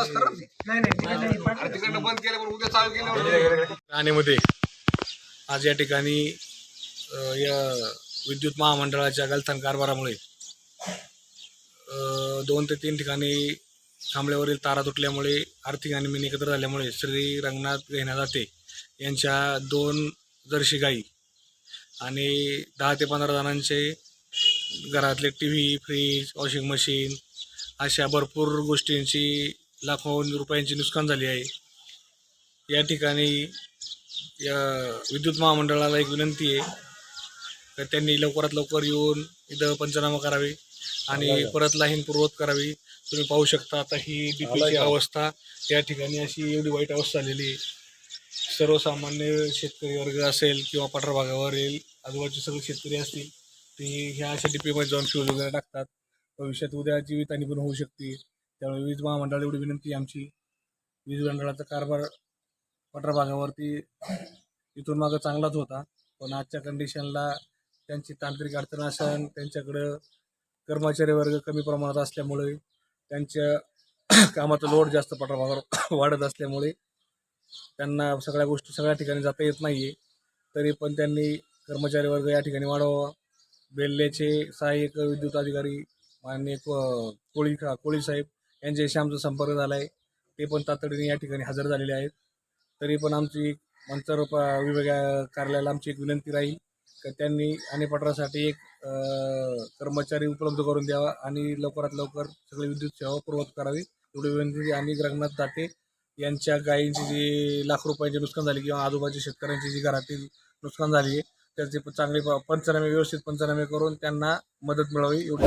असणार आज या ठिकाणी या विद्युत महामंडळाच्या गलथान कारभारामुळे दोन ते तीन ठिकाणी थांबल्यावरील तारा तुटल्यामुळे आर्थिक आणि मी एकत्र झाल्यामुळे श्री रंगनाथ गहिना जाते यांच्या दोन जर्शी गाई आणि दहा ते पंधरा जणांचे घरातले T V fridge washing machine अशा भरपूर गोष्टींची लाखो रुपयांची नुकसान झाली आहे. या ठिकाणी या विद्युत महामंडळाला एक विनंती आहे. तर त्यांनी लवकरात लवकर येऊन इथं पंचनामा करावे आणि परत लाईन पूर्वत करावी. तुम्ही पाहू शकता आता ही डीपीची अवस्था या ठिकाणी अशी एवढी वाईट अवस्था झालेली आहे. सर्वसामान्य शेतकरी वर्ग असेल किंवा पठार भागावरील आजूबाजूचे सगळे शेतकरी असतील ते ह्या अशा डीपीमध्ये जाऊन फ्यूज वगैरे टाकतात. भविष्यात उद्या जीवितहानी पण होऊ शकते. त्यामुळे वीज महामंडळ एवढी विनंती आमची. वीज मंडळाचा कारभार पठार भागावरती इथून मागं चांगलाच होता. पण आजच्या कंडिशनला त्यांची तांत्रिक अडचण असेल त्यांच्याकडं कर्मचारी वर्ग कमी प्रमाणात असल्यामुळे त्यांच्या कामाचा लोड जास्त पठार भागावर वाढत असल्यामुळे त्यांना सगळ्या गोष्टी सगळ्या ठिकाणी जाता येत नाही आहे तरी पण त्यांनी कर्मचारी वर्ग या ठिकाणी वाढवावा. बेल्ल्याचे सहाय्यक विद्युत अधिकारी माननीय को- कोळी खा कोळी साहेब यांच्याशी आमचा संपर्क झाला आहे ते पण तातडीने या ठिकाणी हजर झालेले आहेत. तरी पण आमची मंचर प- विभागा कार्यालयाला आमची एक विनंती राहील का त्यांनी आणि एक कर्मचारी उपलब्ध करून द्यावा आणि लवकरात लवकर सगळी विद्युत सेवा पुरवत करावी. एवढी विनंती आणि रंगनाथ दाते यांच्या गायींची जी लाख रुपयांची नुकसान झाली किंवा आजूबाजूच्या शेतकऱ्यांची जी घरातील नुकसान झाली आहे त्याचे चांगले प- पंचनामे व्यवस्थित पंचनामे करून त्यांना मदत मिळावी. एवढी